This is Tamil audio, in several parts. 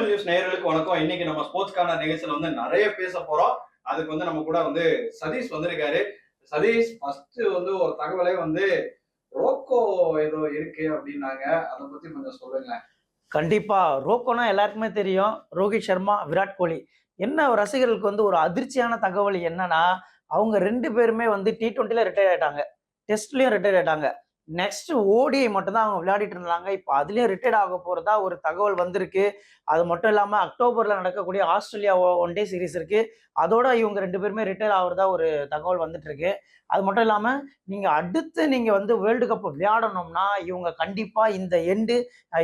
தமிழ் நியூஸ் நேயர்களுக்கு வணக்கம். இன்னைக்கு நம்ம ஸ்போர்ட்ஸ்க்கான நிகழ்ச்சியில வந்து நிறைய பேச போறோம். அதுக்கு வந்து நம்ம கூட வந்து சதீஷ் வந்திருக்காரு. சதீஷ் ஃபர்ஸ்ட் வந்து ஒரு தகவலே வந்து ரோக்கோ ஏதோ இருக்கு அப்படின்னாங்க. அதை பத்தி கொஞ்சம் சொல்லுங்க கண்டிப்பா. ரோக்கோனா எல்லாருக்குமே தெரியும். ரோஹித் சர்மா விராட் கோலி. என்ன ரசிகர்களுக்கு வந்து ஒரு அதிர்ச்சியான தகவல் என்னன்னா அவங்க ரெண்டு பேருமே வந்து டி டுவெண்ட்டில ரிட்டையர் ஆயிட்டாங்க. டெஸ்ட்லயும் ரிட்டையர் ஆயிட்டாங்க. நெக்ஸ்ட் ஓடிஐ மட்டும்தான் அவங்க விளையாடிட்டு இருந்தாங்க. இப்போ அதுலேயும் ரிட்டையர்ட் ஆக போகிறதா ஒரு தகவல் வந்திருக்கு. அது மட்டும் இல்லாமல் அக்டோபரில் நடக்கக்கூடிய ஆஸ்திரேலியா ஒன் டே சீரிஸ் இருக்குது அதோட இவங்க ரெண்டு பேருமே ரிட்டையர் ஆகுறதா ஒரு தகவல் வந்துட்டு இருக்கு. அது மட்டும் இல்லாமல் நீங்கள் அடுத்து நீங்கள் வந்து வேர்ல்டு கப் விளையாடணும்னா இவங்க கண்டிப்பாக இந்த எண்டு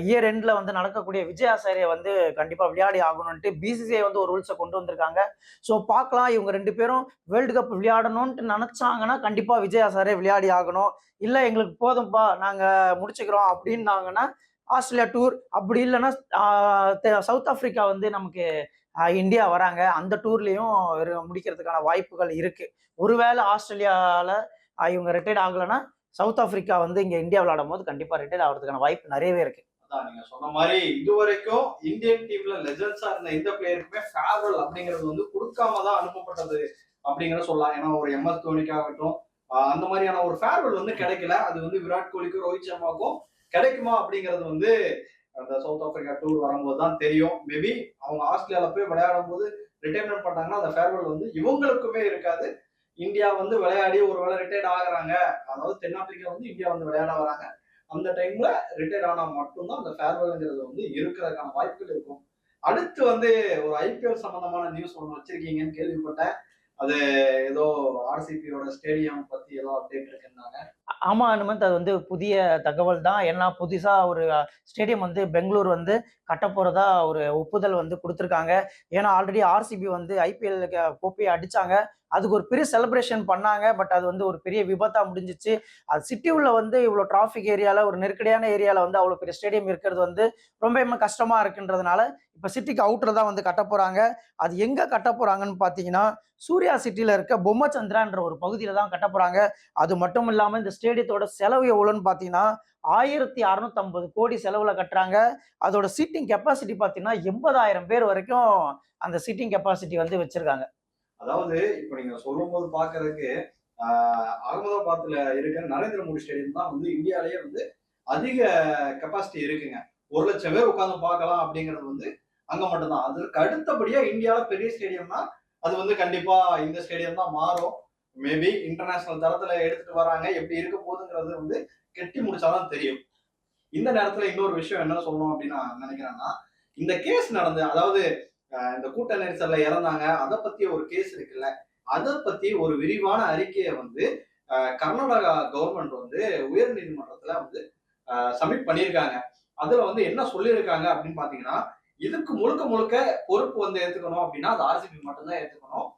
இயர் எண்டில் வந்து நடக்கக்கூடிய விஜய் ஆசாரியை வந்து கண்டிப்பாக விளையாடி ஆகணும்ட்டு பிசிசிஐ வந்து ஒரு ரூல்ஸை கொண்டு வந்திருக்காங்க. ஸோ பார்க்கலாம் இவங்க ரெண்டு பேரும் வேர்ல்டு கப் விளையாடணும்ன்ட்டு நினச்சாங்கன்னா கண்டிப்பாக விஜய் ஆசாரே விளையாடி ஆகணும். இல்லை எங்களுக்கு போதும்ப்பா நாங்கள் முடிச்சுக்கிறோம் அப்படின்னாங்கன்னா ஆஸ்திரேலியா டூர் அப்படி இல்லைன்னா சவுத் ஆஃப்ரிக்கா வந்து நமக்கு இந்தியா வராங்க. அந்த டூர்லேயும் முடிக்கிறதுக்கான வாய்ப்புகள் இருக்குது ஒருவேளை ஆஸ்திரேலியாவில் இவங்க ரிட்டையர்ட் ஆகலைன்னா சவுத் ஆப்பிரிக்கா வந்து இங்கே இந்தியா விளையாடும் போது கண்டிப்பாக ரிட்டையர்ட் ஆகிறதுக்கான வாய்ப்பு நிறையவே இருக்கு. அதான் நீங்க சொன்ன மாதிரி இது வரைக்கும் இந்தியன் டீம்ல லெஜன்ஸா இருந்த எந்த பிளேயருக்குமே ஃபேவரல் அப்படிங்கிறது வந்து கொடுக்காம தான் அனுப்பப்பட்டது அப்படிங்கிற சொல்லலாம். ஏன்னா ஒரு எம்எஸ் தோனிக்காகட்டும் அந்த மாதிரியான ஒரு ஃபேர்வெல் வந்து கிடைக்கல. அது வந்து விராட் கோலிக்கும் ரோஹித் சர்மாக்கும் கிடைக்குமா அப்படிங்கிறது வந்து அந்த சவுத் ஆப்பிரிக்கா டூர் வரும்போது தான் தெரியும். மேபி அவங்க ஆஸ்திரேலியாவில் போய் விளையாடும் போது ரிட்டைர்மெண்ட் பண்ணாங்கன்னா அந்த ஃபேர்வெல் வந்து இவங்களுக்குமே இருக்காது. இந்தியா வந்து விளையாடி ஒரு வேளை ரிட்டையர்ட் ஆகுறாங்க. அதாவது தென்னாப்பிரிக்கா வந்து இந்தியா வந்து விளையாட வராங்க. அந்த டைம்ல ரிட்டையர் ஆனால் மட்டும்தான் அந்த ஃபேர்வெல்ங்கிறது வந்து இருக்கிறதுக்கான வாய்ப்புகள் இருக்கும். அடுத்து வந்து ஒரு ஐபிஎல் சம்பந்தமான நியூஸ் ஒன்று வச்சிருக்கீங்கன்னு கேள்விப்பட்டேன். அது ஏதோ ஆர்சிபியோட ஸ்டேடியம் பத்தி ஏதோ அப்டேட் இருக்குன்னாங்க. ஆமா அனுமந்த் அது வந்து புதிய தகவல் தான் ஏன்னா புதுசா ஒரு ஸ்டேடியம் வந்து பெங்களூர் வந்து கட்ட போறதா ஒரு ஒப்புதல் வந்து கொடுத்துருக்காங்க. ஏன்னா ஆல்ரெடி ஆர்சிபி வந்து ஐபிஎல் கோப்பையை அடிச்சாங்க. அதுக்கு ஒரு பெரிய செலிப்ரேஷன் பண்ணாங்க. பட் அது வந்து ஒரு பெரிய விபத்தா முடிஞ்சிச்சு. அது சிட்டி உள்ள வந்து இவ்வளோ டிராஃபிக் ஏரியால ஒரு நெருக்கடியான ஏரியால வந்து அவ்வளோ பெரிய ஸ்டேடியம் இருக்கிறது வந்து ரொம்ப கஷ்டமா இருக்குன்றதுனால இப்போ சிட்டிக்கு அவுட்டர் தான் வந்து கட்ட போகிறாங்க அது எங்கே கட்ட போகிறாங்கன்னு பார்த்தீங்கன்னா சூர்யா சிட்டியில் இருக்க பொம்மச்சந்திரான்ற ஒரு பகுதியில தான் கட்ட போகிறாங்க அது மட்டும் இல்லாமல் இந்த ஸ்டேடியத்தோட செலவு எவ்வளோன்னு பார்த்தீங்கன்னா ஆயிரத்தி அறநூத்தம்பது கோடி செலவில் கட்டுறாங்க. அதோட சீட்டிங் கெப்பாசிட்டி பார்த்தீங்கன்னா எண்பதாயிரம் பேர் வரைக்கும் அந்த சீட்டிங் கெப்பாசிட்டி வந்து வச்சிருக்காங்க. அதாவது இப்போ நீங்கள் சொல்லும் போது பாக்குறதுக்கு ஆஹ், இருக்கிற நரேந்திர மோடி ஸ்டேடியம் தான் வந்து இந்தியாலயே வந்து அதிக கெப்பாசிட்டி இருக்குங்க. ஒரு லட்சம் பேர் உட்காந்து பார்க்கலாம் அப்படிங்கிறது வந்து அங்க மட்டும்தான். அதற்கு அடுத்தபடியா இந்தியாவில பெரிய ஸ்டேடியம்னா அது வந்து கண்டிப்பா இந்த ஸ்டேடியம் தான் மாறும். மேபி இன்டர்நேஷனல் தரத்துல எடுத்துட்டு வராங்க எப்படி இருக்க போகுதுங்கிறது வந்து கெட்டி முடிச்சாதான் தெரியும். இந்த நேரத்துல இன்னொரு விஷயம் என்ன சொல்லணும் அப்படின்னு நான் நினைக்கிறேன்னா இந்த கேஸ் நடந்து அதாவது இந்த கூட்ட நெரிசல்ல இறந்தாங்க அதை பத்தி ஒரு கேஸ் இருக்குல்ல அதை பத்தி ஒரு விரிவான அறிக்கையை வந்து கர்நாடகா கவர்மெண்ட் வந்து உயர் நீதிமன்றத்துல வந்து சப்மிட் பண்ணியிருக்காங்க. அதுல வந்து என்ன சொல்லியிருக்காங்க அப்படின்னு பாத்தீங்கன்னா இதுக்கு முழுக்க முழுக்க பொறுப்பு வந்து ஏத்துக்கணும் அப்படின்னா அது ஆர்சிபி மட்டும்தான் ஏத்துக்கணும்.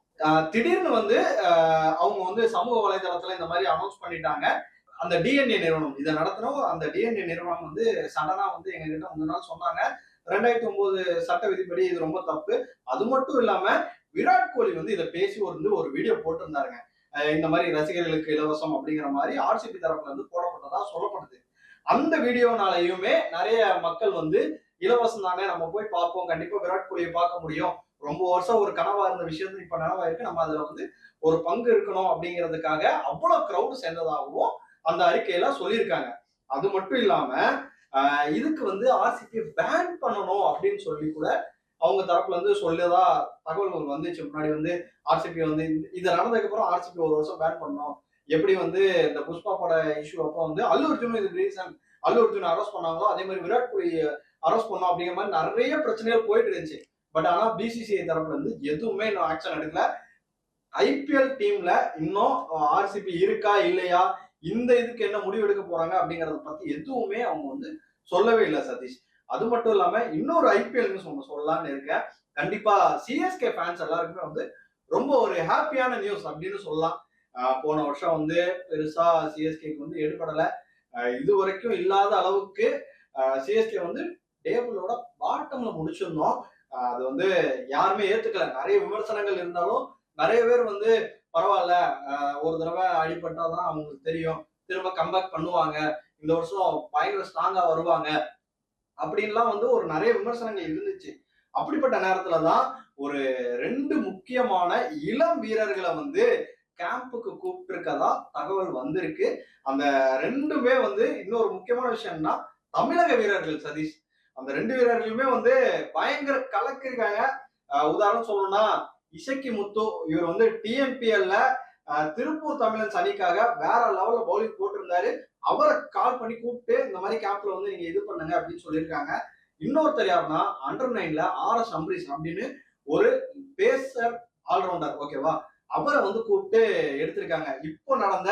திடீர்னு வந்து அவங்க வந்து சமூக வலைதளத்துல இந்த மாதிரி அனௌன்ஸ் பண்ணிட்டாங்க. அந்த டிஎன்ஏ நிறுவனம் இதை நடத்தினோம் அந்த டிஎன்ஏ நிறுவனம் வந்து சடனா வந்து எங்க கிட்ட முந்தின நாள் சொன்னாங்க ரெண்டாயிரத்தி ஒன்பது சட்ட விதிப்படி இது ரொம்ப தப்பு. அது மட்டும் இல்லாம விராட் கோலி வந்து இதை பேசி வந்து ஒரு வீடியோ போட்டிருந்தாருங்க. இந்த மாதிரி ரசிகர்களுக்கு இலவசம் அப்படிங்கிற மாதிரி ஆர்சிபி தரப்புல இருந்து போடப்பட்டதா சொல்லப்படுது அந்த வீடியோனாலையுமே நிறைய மக்கள் வந்து இலவசம் தானே நம்ம போய் பார்ப்போம். கண்டிப்பா விராட் கோலியை பார்க்க முடியும். ரொம்ப வருஷம் ஒரு கனவா இருந்த விஷயம் இப்ப நனவாயிருக்கு நம்ம அதுல வந்து ஒரு பங்கு இருக்கணும் அப்படிங்கிறதுக்காக அவ்வளவு கிரௌடு சேர்ந்ததாகவும் அந்த அறிக்கையில சொல்லியிருக்காங்க. அது மட்டும் இல்லாம இதுக்கு வந்து ஆர்சிபி பேன் பண்ணணும் அப்படின்னு சொல்லி கூட அவங்க தரப்புல இருந்து சொல்லதா தகவல்கள் வந்துச்சு. முன்னாடி வந்து ஆர்சிபி வந்து இந்த- இது நடந்ததுக்கு அப்புறம் ஆர்சிபி ஒரு வருஷம் பேன் பண்ணோம். எப்படி வந்து இந்த புஷ்பா பட இஷ்யூ அப்போ வந்து அல்லு அர்ஜுன் இது ரீசன் அல்லு அர்ஜுன் அரெஸ்ட் பண்ணாங்களோ அதே மாதிரி விராட் கோலி அரெஸ்ட் பண்ணோம் அப்படிங்கிற மாதிரி நிறைய பிரச்சனைகள் போயிட்டு இருந்துச்சு. பட் ஆனா பிசிசிஐ தரப்புல இருந்து எதுவுமே இன்னும் ஆக்ஷன் எடுக்கல. ஐபிஎல் டீம்ல இன்னும் ஆர்சிபி இருக்கா இல்லையா இந்த இதுக்கு என்ன முடிவு எடுக்க போறாங்க அப்படிங்கறத பத்தி எதுவுமே அவங்க வந்து சொல்லவே இல்லை சதீஷ். அது மட்டும் இல்லாம இன்னொரு ஐபிஎல் நியூஸ் ஒன்று சொல்லலாம்னு இருக்கேன். கண்டிப்பா சிஎஸ்கே ஃபேன்ஸ் எல்லாருக்குமே வந்து ரொம்ப ஒரு ஹாப்பியான நியூஸ் அப்படின்னு சொல்லலாம். போன வருஷம் வந்து பெருசா சிஎஸ்கேக்கு வந்து எடுபடல. இது வரைக்கும் இல்லாத அளவுக்கு சிஎஸ்கே வந்து டேபிளோட பாட்டம்ல முடிச்சிருந்தோம். அது வந்து யாருமே ஏத்துக்கல. நிறைய விமர்சனங்கள் இருந்தாலும் நிறைய பேர் வந்து பரவாயில்ல ஒரு தடவை அடிபட்டாதான் அவங்களுக்கு தெரியும். திரும்ப கம்பேக் பண்ணுவாங்க. இந்த வருஷம் பயங்கர ஸ்ட்ராங்கா வருவாங்க. அப்படின்லாம் வந்து ஒரு நிறைய விமர்சனங்கள் இருந்துச்சு. அப்படிப்பட்ட நேரத்துல தான் ஒரு ரெண்டு முக்கியமான இளம் வீரர்களை வந்து கேம்புக்கு கூப்பிட்டுருக்கதா தகவல் வந்திருக்கு. அந்த ரெண்டுமே வந்து இன்னொரு முக்கியமான விஷயம்னா தமிழக வீரர்கள் சதீஷ். அந்த ரெண்டு வீரர்களுமே வந்து பயங்கர கலக்கிருக்காங்க உதாரணம் சொல்லணும்னா இசக்கி முத்து இவர் வந்து டிஎம்பிஎல்ல திருப்பூர் தமிழன்ஸ் அணிக்காக வேற லெவல்ல பவுலிங் போட்டிருந்தாரு. அவரை கால் பண்ணி கூப்பிட்டு இந்த மாதிரி கேம்ப்ல வந்து நீங்க இது பண்ணுங்க அப்படின்னு சொல்லியிருக்காங்க. இன்னொருத்தர் யாருன்னா அண்டர் நைன்ல ஆர் எஸ் அம்பரீஷ் அப்படின்னு ஒரு பேசர் ஆல்ரவுண்டர் ஓகேவா அவரை வந்து கூப்பிட்டு எடுத்திருக்காங்க. இப்போ நடந்த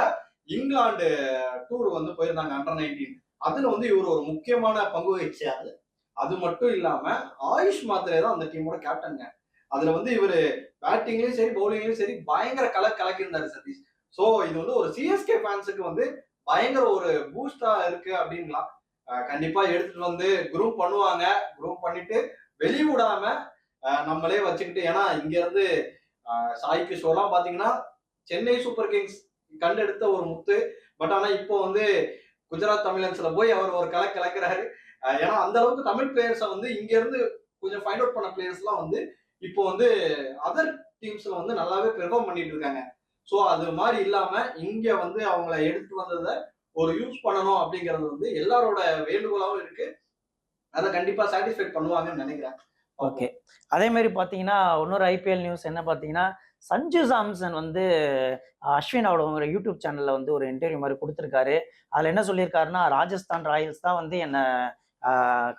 இங்கிலாந்து டூர் வந்து போயிருந்தாங்க அண்டர் நைன்டீன் அதுல வந்து இவர் ஒரு முக்கியமான பங்கு வகிச்சாரு. அது மட்டும் இல்லாம ஆயுஷ் மாத்திரை தான் அந்த டீமோட கேப்டனுங்க அதுல வந்து இவரு பேட்டிங்லயும் சரி பவுலிங்லயும் சரி பயங்கர கல கலக்கியிருந்தாரு சதீஷ். சோ இது வந்து ஒரு சிஎஸ்கே ஃபேன்ஸுக்கு வந்து பயங்கர ஒரு பூஸ்டா இருக்கு அப்படின்லாம் கண்டிப்பா எடுத்துட்டு வந்து குரூப் பண்ணுவாங்க. குரூப் பண்ணிட்டு வெளிவிடாம நம்மளே வச்சுக்கிட்டு ஏன்னா இங்க இருந்து சாய் கிஷோர்லாம் பார்த்தீங்கன்னா சென்னை சூப்பர் கிங்ஸ் கண்டெடுத்த ஒரு முத்து. பட் ஆனால் இப்போ வந்து குஜராத் தமிழன்ஸ்ல போய் அவர் ஒரு கலை கலக்கிறாரு. ஏன்னா அந்த அளவுக்கு தமிழ் பிளேயர்ஸை வந்து இங்க இருந்து கொஞ்சம் ஃபைண்ட் அவுட் பண்ண பிளேயர்ஸ்லாம் வந்து இப்போ வந்து அதர் டீம்ஸ்ல வந்து நல்லாவே பெர்ஃபார்ம் பண்ணிட்டு இருக்காங்க. ஸோ அது மாதிரி இல்லாம இங்க வந்து அவங்கள எடுத்துட்டு வந்ததை ஒரு யூஸ் பண்ணணும் அப்படிங்கிறது வந்து எல்லாரோட வேண்டுகோளாகவும் இருக்கு. அதை கண்டிப்பா சாட்டிஸ்ஃபைட் பண்ணுவாங்கன்னு நினைக்கிறேன். ஓகே. அதே மாதிரி பார்த்தீங்கன்னா இன்னொரு ஐபிஎல் நியூஸ் என்ன பார்த்தீங்கன்னா சஞ்சு சாம்சன் வந்து அஸ்வின் அவரோட யூடியூப் சேனலில் வந்து ஒரு இன்டர்வியூ மாதிரி கொடுத்துருக்காரு. அதில் என்ன சொல்லியிருக்காருன்னா ராஜஸ்தான் ராயல்ஸ் தான் வந்து என்னை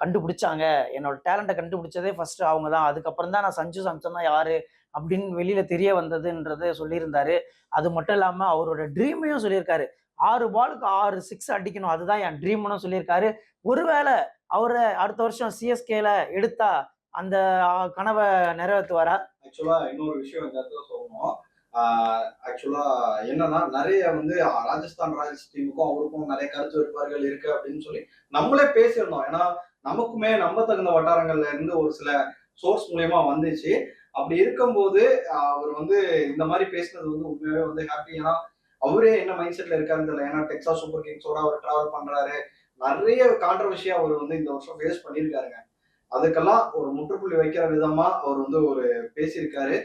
கண்டுபிடிச்சாங்க. என்னோட டேலண்ட்டை கண்டுபிடிச்சதே ஃபர்ஸ்ட் அவங்க தான். அதுக்கப்புறம் தான் நான் சஞ்சு சாம்சன் தான் யாரு அப்படின்னு வெளியில தெரிய வந்ததுன்றதை சொல்லியிருந்தாரு. அது மட்டும் இல்லாமல் அவரோட ட்ரீமையும் சொல்லியிருக்காரு. ஆறு பாலுக்கு ஆறு சிக்ஸ் அடிக்கணும். அதுதான் என் ட்ரீம்னு சொல்லியிருக்காரு. ஒருவேளை அவரை அடுத்த வருஷம் சிஎஸ்கேல எடுத்தா அந்த கனவை நிறைவேற்றுவாரா ஆக்சுவலா இன்னொரு விஷயம் இந்த இடத்துல சொல்லணும். ஆக்சுவலா என்னன்னா நிறைய வந்து ராஜஸ்தான் ராயல்ஸ் டீமுக்கும் அவருக்கும் நிறைய கருத்து வேறுபாடுகள் இருக்கு அப்படின்னு சொல்லி நம்மளே பேசியிருந்தோம். ஏன்னா நமக்குமே நம்ப தகுந்த வட்டாரங்கள்ல இருந்து ஒரு சில சோர்ஸ் மூலயமா வந்துச்சு. அப்படி இருக்கும்போது அவர் வந்து இந்த மாதிரி பேசினது வந்து உண்மையாவே வந்து ஹாப்பி ஏன்னா அவரே என்ன மைண்ட் செட்ல இருக்காருன்னு தெரியல. ஏன்னா டெக்ஸாஸ் சூப்பர் கிங்ஸோட அவர் டிராவல் பண்றாரு. நிறைய கான்ட்ரவர்ஷியா அவர் வந்து இந்த வருஷம் ஃபேஸ் பண்ணியிருக்காருங்க. அதுக்கெல்லாம் ஒரு முற்றுப்புள்ளி வைக்கிற விதமா அவர் வந்து ஒரு பேசியிருக்காரு.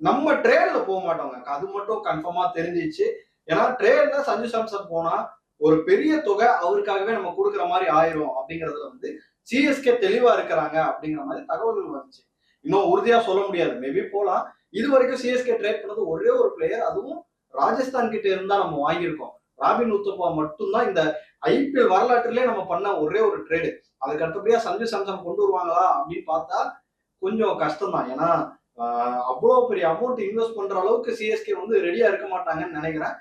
நம்ம ட்ரெயின்ல போக மாட்டோங்க. அது மட்டும் கன்ஃபார்மா தெரிஞ்சிச்சு. ஏன்னா ட்ரெயின்ல சஞ்சு சாம்சன் போனா ஒரு பெரிய தொகை அவருக்காகவே நம்ம கொடுக்குற மாதிரி ஆயிரும் அப்படிங்கறதுல வந்து சிஎஸ்கே தெளிவா இருக்கிறாங்க அப்படிங்கிற மாதிரி தகவல்கள் வந்துச்சு. இன்னும் உறுதியா சொல்ல முடியாது. மேபி போலாம். இது வரைக்கும் சிஎஸ்கே ட்ரேட் பண்ணது ஒரே ஒரு பிளேயர் அதுவும் ராஜஸ்தான் கிட்ட இருந்தா நம்ம வாங்கியிருக்கோம். ராபின் உத்தப்பா மட்டும்தான் இந்த ஐபிஎல் வரலாற்றிலே நம்ம பண்ண ஒரே ஒரு ட்ரேடு அதுக்கு அடுத்தபடியா சஞ்சு சாம்சன் கொண்டு வருவாங்களா அப்படின்னு பார்த்தா கொஞ்சம் கஷ்டம் தான் ஏன்னா அவ்வளோ பெரிய அமௌண்ட் இன்வெஸ்ட் பண்ற அளவுக்கு சிஎஸ்கே வந்து ரெடியா இருக்க மாட்டாங்கன்னு நினைக்கிறேன்.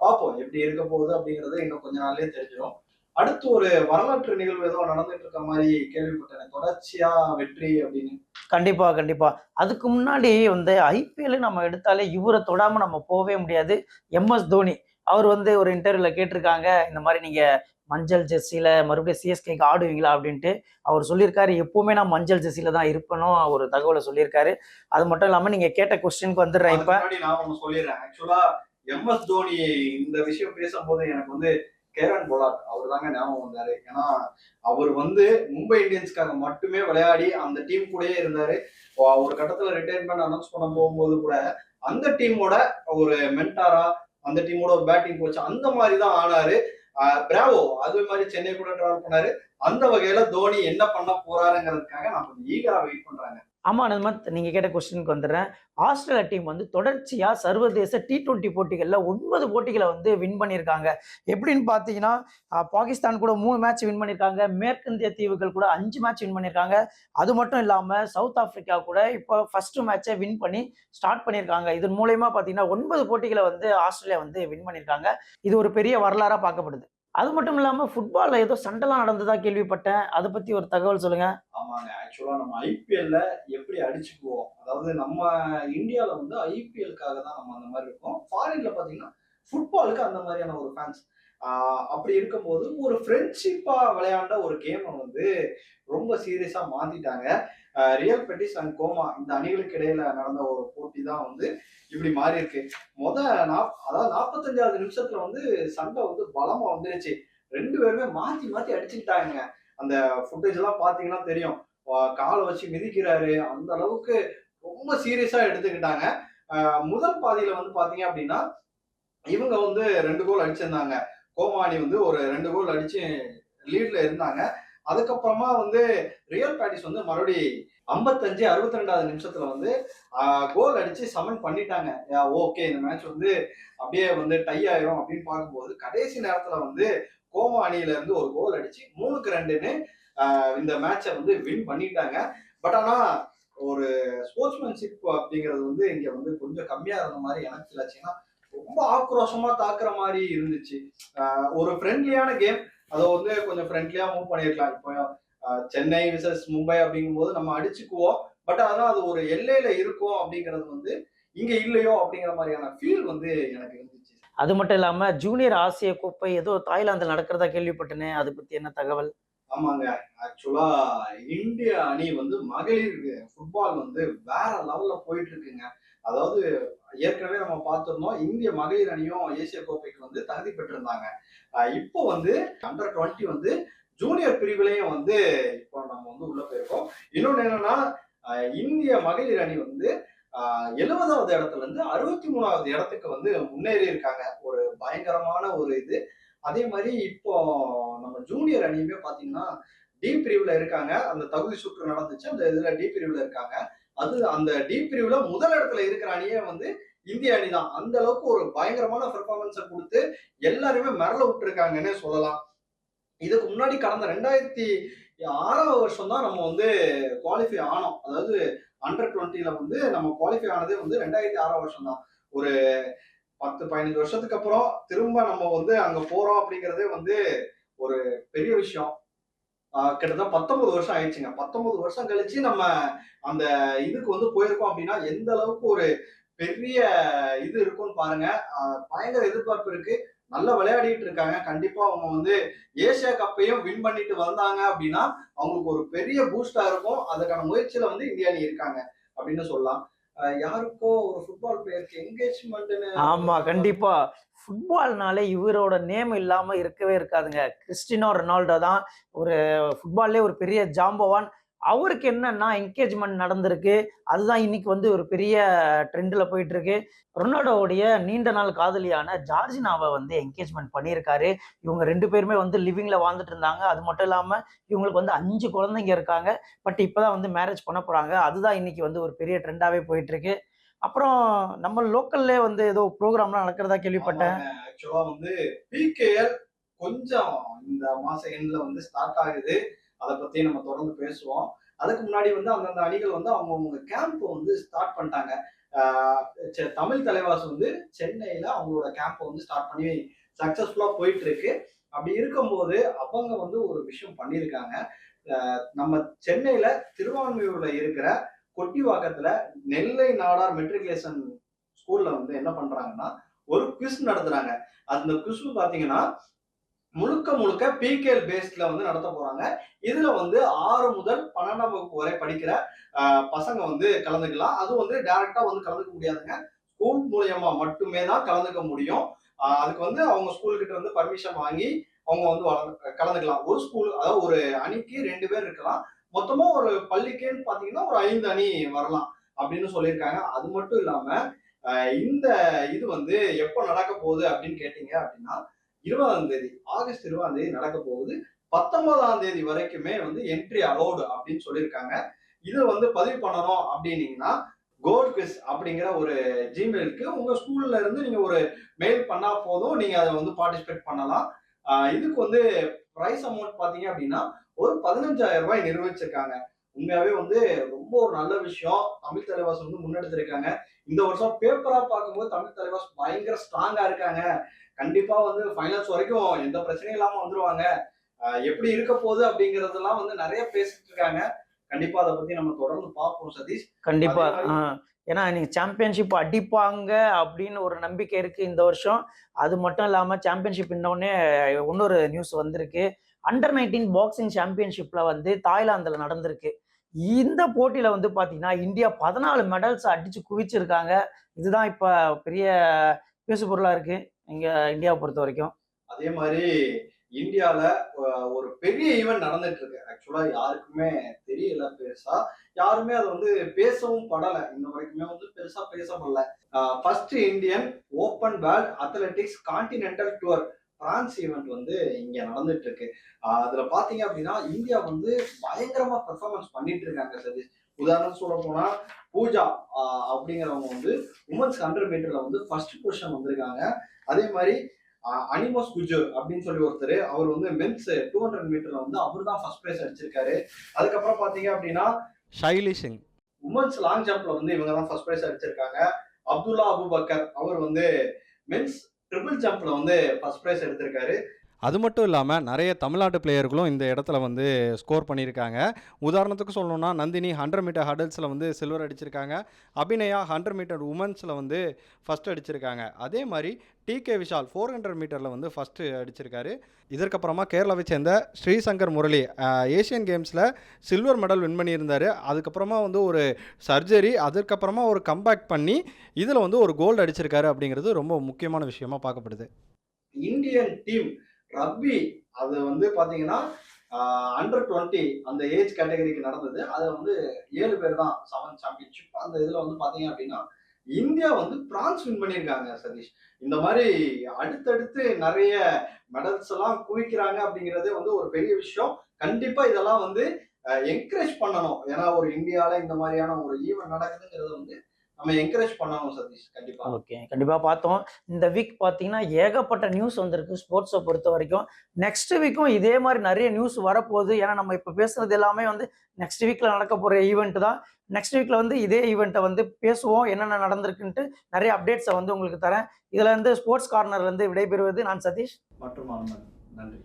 பார்ப்போம் எப்படி இருக்க போகுது அப்படிங்கறது இன்னும் கொஞ்ச நாள்லயே தெரிஞ்சிடும். அடுத்து ஒரு வரலாற்று நிகழ்வு ஏதோ நடந்துட்டு இருக்க மாதிரி கேள்விப்பட்டேன். தொடர்ச்சியா வெற்றி அப்படின்னு. கண்டிப்பா கண்டிப்பா. அதுக்கு முன்னாடி வந்து ஐபிஎல் நம்ம எடுத்தாலே இவரை தொடாம நம்ம போகவே முடியாது. எம்எஸ் தோனி. அவர் வந்து ஒரு இன்டர்வியூல கேட்டிருக்காங்க இந்த மாதிரி நீங்க மஞ்சள் ஜெர்சியில மறுபடியும் சிஎஸ்கேக்கு ஆடுவீங்களா அப்படின்ட்டு. அவர் சொல்லியிருக்காரு எப்பவுமே நான் மஞ்சள் ஜெர்சியில தான் இருப்பேனும் ஒரு தகவலை சொல்லியிருக்காரு. அது மட்டும் இல்லாம நீங்க கேட்ட கொஸ்டினுக்கு வந்துடுறேன் இப்ப. நான் சொல்லிடுறேன். ஆக்சுவலா எம்எஸ் தோனி இந்த விஷயம் பேசும்போது எனக்கு வந்து கேரன் போலாட் அவர் தாங்க ஞாபகம் வந்தாரு. ஏன்னா அவர் வந்து மும்பை இந்தியன்ஸ்க்காக மட்டுமே விளையாடி அந்த டீம் கூடயே இருந்தாரு. ஒரு கட்டத்துல ரிட்டையர்மெண்ட் அனௌன்ஸ் பண்ண போகும்போது கூட அந்த டீமோட ஒரு மென்டாரா அந்த டீமோட ஒரு பேட்டிங் கோச் அந்த மாதிரி தான் ஆனாரு பிராவோ அதே மாதிரி சென்னை கூட டிராவல் பண்ணாரு. அந்த வகையில தோனி என்ன பண்ண போறாருங்கிறதுக்காக நான் கொஞ்சம் ஈகரா வெயிட் பண்றாங்க. ஆமாம் நண்பன் நீங்கள் கேட்ட கொஸ்டினுக்கு வந்துடுறேன். ஆஸ்திரேலியா டீம் வந்து தொடர்ச்சியாக சர்வதேச டி டுவெண்ட்டி போட்டிகளில் ஒன்பது போட்டிகளை வந்து வின் பண்ணியிருக்காங்க. எப்படின்னு பார்த்தீங்கன்னா பாகிஸ்தான் கூட மூணு மேட்ச் வின் பண்ணியிருக்காங்க. மேற்கிந்திய தீவுகள் கூட அஞ்சு மேட்ச் வின் பண்ணியிருக்காங்க. அது மட்டும் இல்லாமல் சவுத் ஆஃப்ரிக்கா கூட இப்போ ஃபஸ்ட்டு மேட்சை வின் பண்ணி ஸ்டார்ட் பண்ணியிருக்காங்க. இதன் மூலயமா பார்த்தீங்கன்னா ஒன்பது போட்டிகளை வந்து ஆஸ்திரேலியா வந்து வின் பண்ணியிருக்காங்க. இது ஒரு பெரிய வரலாறாக பார்க்கப்படுது. அது மட்டும் இல்லாம ஃபுட்பால்ல ஏதோ சண்டைலாம் நடந்ததா கேள்விப்பட்டேன். அதை பத்தி ஒரு தகவல் சொல்லுங்க. ஆமாங்க. ஆக்சுவலா நம்ம ஐபிஎல்ல எப்படி அடிச்சுக்குவோம்? அதாவது நம்ம இந்தியால வந்து ஐபிஎல்காக தான் நம்ம அந்த மாதிரி இருக்கோம். ஃபாரின்ல பாத்தீங்கன்னா ஃபுட்பாலுக்கு அந்த மாதிரியான ஒரு ஃபேன்ஸ் அப்படி இருக்கும்போது ஒரு ஃப்ரெண்ட்ஷிப்பா விளையாண்ட ஒரு கேமை வந்து ரொம்ப சீரியஸா மாத்திட்டாங்க. ரியல் பெட்டிஸ் அண்ட் கோமா இந்த அணிகளுக்கு இடையில நடந்த ஒரு போட்டி தான் வந்து இப்படி மாறி இருக்கு முத நாப் அதாவது நாற்பத்தஞ்சாவது நிமிஷத்துல வந்து சண்டை வந்து பலமா வந்துருச்சு. ரெண்டு பேருமே மாத்தி மாத்தி அடிச்சுக்கிட்டாங்க. அந்த ஃபுட்டேஜ் எல்லாம் பாத்தீங்கன்னா தெரியும். காலை வச்சு மிதிக்கிறாரு. அந்த அளவுக்கு ரொம்ப சீரியஸா எடுத்துக்கிட்டாங்க. முதல் பாதியில வந்து பாத்தீங்க அப்படின்னா இவங்க வந்து ரெண்டு கோல் அடிச்சிருந்தாங்க. கோமாளி வந்து ஒரு ரெண்டு கோல் அடிச்சு லீட்ல இருந்தாங்க. அதுக்கப்புறமா வந்து ரியல் பேட்டிஸ் வந்து மறுபடி ஐம்பத்தஞ்சு அறுபத்தி ரெண்டாவது நிமிஷத்துல வந்து கோல் அடிச்சு சமன் பண்ணிட்டாங்க. ஓகே இந்த மேட்ச் வந்து அப்படியே வந்து டை ஆயிரும் அப்படின்னு பார்க்கும்போது கடைசி நேரத்துல வந்து கோமா அணியில இருந்து ஒரு கோல் அடிச்சு மூணுக்கு ரெண்டுன்னு இந்த மேட்சை வந்து வின் பண்ணிட்டாங்க. பட் ஆனா ஒரு ஸ்போர்ட்ஸ்மேன்ஷிப் அப்படிங்கிறது வந்து இங்க வந்து கொஞ்சம் கம்மியா இருந்த மாதிரி எனக்கு ஃபீல் ஆச்சுன்னா ரொம்ப ஆக்ரோஷமா தாக்குற மாதிரி இருந்துச்சு. ஒரு ஃப்ரெண்ட்லியான கேம் அதை வந்து கொஞ்சம் ஃப்ரெண்ட்லியா மூவ் பண்ணிருக்கலாம். இப்போ சென்னை விசஸ் மும்பை அப்படிங்கும்போது நம்ம அடிச்சுக்குவோம். பட் ஆனா அது ஒரு எல்லையில இருக்கும் அப்படிங்கிறது வந்து இங்க இல்லையோ அப்படிங்கிற மாதிரியான ஃபீல் வந்து எனக்கு இருந்துச்சு. அது மட்டும் இல்லாம ஜூனியர் ஆசிய கோப்பை ஏதோ தாய்லாந்தில் நடக்கிறதா கேள்விப்பட்டேனே. அதை பத்தி என்ன தகவல்? ஆமாங்க. ஆக்சுவலா இந்திய அணி வந்து மகளிர் ஃபுட்பால் வந்து வேற லெவல்ல போயிட்டு இருக்குங்க. அதாவது ஏற்கனவே நம்ம பார்த்திருந்தோம் இந்திய மகளிர் அணியும் ஏசிய கோப்பைக்கு வந்து தகுதி பெற்றிருந்தாங்க. இப்போ வந்து அண்டர் டுவெண்ட்டி வந்து ஜூனியர் பிரிவுலையும் வந்து இப்போ நம்ம வந்து உள்ள போயிருக்கோம். இன்னொன்று என்னன்னா இந்திய மகளிர் அணி வந்து எழுபதாவது இடத்துல இருந்து அறுபத்தி மூணாவது இடத்துக்கு வந்து முன்னேறி இருக்காங்க. ஒரு பயங்கரமான ஒரு இது. அதே மாதிரி இப்போ நம்ம ஜூனியர் அணியுமே பார்த்தீங்கன்னா டி பிரிவுல இருக்காங்க. அந்த தகுதி சுற்று நடந்துச்சு. அந்த இதுல டி பிரிவுல இருக்காங்க. அது அந்த டி பிரிவுல முதல் இடத்துல இருக்கிற அணியே வந்து இந்திய அணி தான். அந்த அளவுக்கு ஒரு பயங்கரமான பெர்ஃபார்மன்ஸை கொடுத்து எல்லாருமே மிரள விட்டுருக்காங்கன்னு சொல்லலாம். இதுக்கு முன்னாடி கடந்த ரெண்டாயிரத்தி ஆறாவது வருஷம் தான் நம்ம வந்து குவாலிஃபை ஆனோம். அதாவது அண்டர் டுவெண்ட்டில வந்து நம்ம குவாலிஃபை ஆனதே வந்து ரெண்டாயிரத்தி ஆறாவது வருஷம் தான். ஒரு பத்து பதினஞ்சு வருஷத்துக்கு அப்புறம் திரும்ப நம்ம வந்து அங்க போறோம் அப்படிங்கறதே வந்து ஒரு பெரிய விஷயம். கிட்டத்தட்ட பத்தொன்பது வருஷம் ஆயிடுச்சுங்க. பத்தொன்பது வருஷம் கழிச்சு நம்ம அந்த இதுக்கு வந்து போயிருக்கோம் அப்படின்னா எந்த அளவுக்கு ஒரு பெரிய இது இருக்கும்னு பாருங்க. பயங்கர எதிர்பார்ப்பு இருக்கு. நல்லா விளையாடிட்டு இருக்காங்க. கண்டிப்பா அவங்க வந்து ஏசியா கப்பையும் வின் பண்ணிட்டு வந்தாங்க அப்படின்னா அவங்களுக்கு ஒரு பெரிய பூஸ்டா இருக்கும். அதுக்கான முயற்சியில வந்து இந்தியா அணி இருக்காங்க அப்படின்னு சொல்லலாம். யாருக்கோ ஒரு ஃபுட்பால் பிளேயருக்கு என்கேஜ்மெண்ட்னு ஆமா கண்டிப்பா. ஃபுட்பால்னாலே இவரோட நேம் இல்லாம இருக்கவே இருக்காதுங்க. கிறிஸ்டினோ ரொனால்டோ தான் ஒரு ஃபுட்பால்லே ஒரு பெரிய ஜாம்பவான். அவருக்கு என்னன்னா என்கேஜ்மெண்ட் நடந்திருக்கு. அதுதான் இன்னைக்கு வந்து ஒரு பெரிய ட்ரெண்டில் போயிட்டு இருக்கு ரொனால்டோவுடைய நீண்ட நாள் காதலியான ஜார்ஜினாவை வந்து என்கேஜ்மெண்ட் பண்ணியிருக்காரு. இவங்க ரெண்டு பேருமே வந்து லிவிங்ல வாழ்ந்துட்டு இருந்தாங்க. அது மட்டும் இல்லாமல் இவங்களுக்கு வந்து அஞ்சு குழந்தைங்க இருக்காங்க. பட் இப்போதான் வந்து மேரேஜ் பண்ண போறாங்க. அதுதான் இன்னைக்கு வந்து ஒரு பெரிய ட்ரெண்டாகவே போயிட்டு இருக்கு அப்புறம் நம்ம லோக்கல்லே வந்து ஏதோ ப்ரோக்ராம்லாம் நடக்கிறதா கேள்விப்பட்டேன். வந்து பிகேஎல் கொஞ்சம் இந்த மாச எண்ட்ல வந்து ஸ்டார்ட் ஆகுது. அதை பத்தி நம்ம தொடர்ந்து பேசுவோம். அதுக்கு முன்னாடி வந்து அந்தந்த அணிகள் வந்து அவங்கவுங்க கேம்ப் வந்து ஸ்டார்ட் பண்ணிட்டாங்க. தமிழ் தலைவாஸ் வந்து சென்னையில அவங்களோட கேம்ப் வந்து ஸ்டார்ட் பண்ணி சக்சஸ்ஃபுல்லா போயிட்டு இருக்கு அப்படி இருக்கும்போது அவங்க வந்து ஒரு விஷயம் பண்ணியிருக்காங்க. நம்ம சென்னையில திருவான்மையூர்ல இருக்கிற கொட்டிவாக்கத்துல நெல்லை நாடார் மெட்ரிகுலேஷன் ஸ்கூல்ல வந்து என்ன பண்றாங்கன்னா ஒரு குவிஸ் நடத்துறாங்க. அந்த குவிஸ் பாத்தீங்கன்னா முழுக்க முழுக்க பிகேஎல் பேஸ்ட்ல வந்து நடத்த போறாங்க. இதுல வந்து ஆறு முதல் பன்னெண்டாம் வகுப்பு வரை படிக்கிற பசங்க வந்து கலந்துக்கலாம். அது வந்து டைரக்டா வந்து கலந்துக்க முடியாதுங்க. ஸ்கூல் மூலியமா மட்டுமே தான் கலந்துக்க முடியும். அதுக்கு வந்து அவங்க ஸ்கூல் கிட்ட வந்து பர்மிஷன் வாங்கி அவங்க வந்து வளர்ந்து- கலந்துக்கலாம். ஒரு ஸ்கூல் அதாவது ஒரு அணிக்கு ரெண்டு பேர் இருக்கலாம். மொத்தமா ஒரு பள்ளிக்குன்னு பாத்தீங்கன்னா ஒரு ஐந்து அணி வரலாம் அப்படின்னு சொல்லியிருக்காங்க. அது மட்டும் இல்லாம இந்த இது வந்து எப்போ நடக்க போகுது அப்படின்னு கேட்டீங்க அப்படின்னா இருபதாம் தேதி ஆகஸ்ட் இருபதாம் தேதி நடக்க போகுது. பத்தொன்பதாம் தேதி வரைக்குமே வந்து என்ட்ரி அலோடு அப்படின்னு சொல்லியிருக்காங்க. இதை வந்து பதிவு பண்ணணும் அப்படின்னீங்கன்னா கோல்ட் குவிஸ் அப்படிங்கிற ஒரு ஜிமெயிலுக்கு உங்க ஸ்கூல்ல இருந்து நீங்க ஒரு மெயில் பண்ணா போதும். நீங்க அதை வந்து பார்ட்டிசிபேட் பண்ணலாம். இதுக்கு வந்து ப்ரைஸ் அமௌண்ட் பாத்தீங்க அப்படின்னா ஒரு பதினஞ்சாயிரம் ரூபாய் நிர்வகிச்சிருக்காங்க. உண்மையாவே வந்து ரொம்ப ஒரு நல்ல விஷயம். தமிழ் தலைவாஸ் வந்து முன்னெடுத்திருக்காங்க. இந்த வருஷம் பேப்பரா பார்க்கும்போது தமிழ் தலைவாஸ் பயங்கர ஸ்ட்ராங்கா இருக்காங்க. கண்டிப்பா வந்து ஃபைனல்ஸ் வரைக்கும் எந்த பிரச்சனையும் இல்லாம வந்துருவாங்க. எப்படி இருக்க போகுது அப்படிங்கறதெல்லாம் வந்து நிறைய பேசிட்டு இருக்காங்க. கண்டிப்பா அதை பத்தி நம்ம தொடர்ந்து பார்ப்போம் சதீஷ். கண்டிப்பா. ஏன்னா நீங்க சாம்பியன்ஷிப் அடிப்பாங்க அப்படின்னு ஒரு நம்பிக்கை இருக்கு இந்த வருஷம். அது மட்டும் இல்லாம சாம்பியன்ஷிப் இன்னொன்னே இன்னொரு நியூஸ் வந்திருக்கு. அண்டர் நைன்டீன் பாக்ஸிங் சாம்பியன்ஷிப்ல வந்து தாய்லாந்துல நடந்திருக்கு. இந்த போட்டியில் வந்து பார்த்தீங்கன்னா இந்தியா பதினாலு மெடல்ஸ் அடித்து குவிச்சிருக்காங்க. இதுதான் இப்போ பெரிய பேசு பொருளாக இருக்கு. இங்கே இந்தியாவை பொறுத்த வரைக்கும். அதே மாதிரி இந்தியால ஒரு பெரிய ஈவெண்ட் நடந்துட்டு இருக்கு. ஆக்சுவலா யாருக்குமே தெரியல பெருசா. யாருமே அதை வந்து பேசவும் படல. இன்ன வரைக்குமே வந்து பெருசா பேசப்படல first Indian open world athletics continental tour bronze event வந்து இங்க நடந்துட்டு இருக்கு அதுல பாத்தீங்க அப்படின்னா இந்தியா வந்து பயங்கரமா பெர்ஃபார்மன்ஸ் பண்ணிட்டு இருக்காங்க சதீஷ். உதாரணம் சொல்ல போனா பூஜா அப்படிங்கிறவங்க வந்து உமன்ஸ் ஹண்ட்ரட் மீட்டர்ல வந்து ஃபர்ஸ்ட் பொசிஷன் வந்திருக்காங்க. அதே மாதிரி அனிமோஸ் குஜர் அப்படின்னு சொல்லி ஒருத்தர் அவர் வந்து மென்ஸ் டூ ஹண்ட்ரட் மீட்டர்ல வந்து அவர் தான் ஃபர்ஸ்ட் பிரைஸ் அடிச்சிருக்காரு. அதுக்கப்புறம் பாத்தீங்க அப்படின்னா ஷைலி சிங் உமன்ஸ் லாங் ஜம்ப்ல வந்து இவங்க தான் ஃபர்ஸ்ட் பிரைஸ் அடிச்சிருக்காங்க. அப்துல்லா அபுபக்கர் அவர் வந்து மென்ஸ் ட்ரிபிள் ஜம்ப்ல வந்து ஃபர்ஸ்ட் ப்ரைஸ் எடுத்திருக்காரு. அது மட்டும் இல்லாமல் நிறைய தமிழ்நாட்டு பிளேயர்களும் இந்த இடத்துல வந்து ஸ்கோர் பண்ணியிருக்காங்க. உதாரணத்துக்கு சொல்லணும்னா நந்தினி ஹண்ட்ரட் மீட்டர் ஹடல்ஸில் வந்து சில்வர் அடிச்சிருக்காங்க. அபிநயா ஹண்ட்ரட் மீட்டர் உமன்ஸில் வந்து ஃபஸ்ட் அடிச்சிருக்காங்க. அதே மாதிரி டிகே விஷால் ஃபோர் ஹண்ட்ரட் மீட்டரில் வந்து ஃபஸ்ட்டு அடிச்சிருக்காரு. இதற்கப்புறமா கேரளாவை சேர்ந்த ஸ்ரீசங்கர் முரளி ஏஷியன் ஏசியன் கேம்ஸில் சில்வர் மெடல் வின் பண்ணியிருந்தார். அதுக்கப்புறமா வந்து ஒரு சர்ஜரி அதுக்கப்புறமா ஒரு கம்பேக் பண்ணி இதில் வந்து ஒரு கோல்டு அடிச்சிருக்காரு அப்படிங்கிறது ரொம்ப முக்கியமான விஷயமா பார்க்கப்படுது. இந்தியன் டீம் ரப்பி அது வந்து பாத்தீங்கன்னா அண்டர் டுவெண்ட்டி அந்த ஏஜ் கேட்டகரிக்கு நடந்தது. அது வந்து ஏழு பேர் தான் செவன் சாம்பியன்ஷிப் அந்த இதில் வந்து பார்த்தீங்க அப்படின்னா இந்தியா வந்து பிரான்ஸ் வின் பண்ணியிருக்காங்க சதீஷ். இந்த மாதிரி அடுத்தடுத்து நிறைய மெடல்ஸ் எல்லாம் குவிக்கிறாங்க அப்படிங்கிறதே வந்து ஒரு பெரிய விஷயம். கண்டிப்பா இதெல்லாம் வந்து என்கரேஜ் பண்ணணும். ஏன்னா ஒரு இந்தியாவில இந்த மாதிரியான ஒரு ஈவெண்ட் நடக்குதுங்கிறது வந்து நம்ம என்கரேஜ் பண்ணணும் சதீஷ் கண்டிப்பா. ஓகே கண்டிப்பாக பார்த்தோம். இந்த வீக் பார்த்தீங்கன்னா ஏகப்பட்ட நியூஸ் வந்திருக்கு ஸ்போர்ட்ஸை பொறுத்த வரைக்கும். நெக்ஸ்ட் வீக்கும் இதே மாதிரி நிறைய நியூஸ் வரப்போகுது. ஏன்னா நம்ம இப்போ பேசுனது எல்லாமே வந்து நெக்ஸ்ட் வீக்கில் நடக்க போகிற ஈவெண்ட் தான். நெக்ஸ்ட் வீக்கில் வந்து இதே ஈவெண்ட்டை வந்து பேசுவோம் என்னென்ன நடந்திருக்குன்ட்டு நிறைய அப்டேட்ஸை வந்து உங்களுக்கு தரேன். இதில் இருந்து ஸ்போர்ட்ஸ் கார்னர்லேருந்து விடைபெறுவது நான் சதீஷ். மற்றும் நன்றி.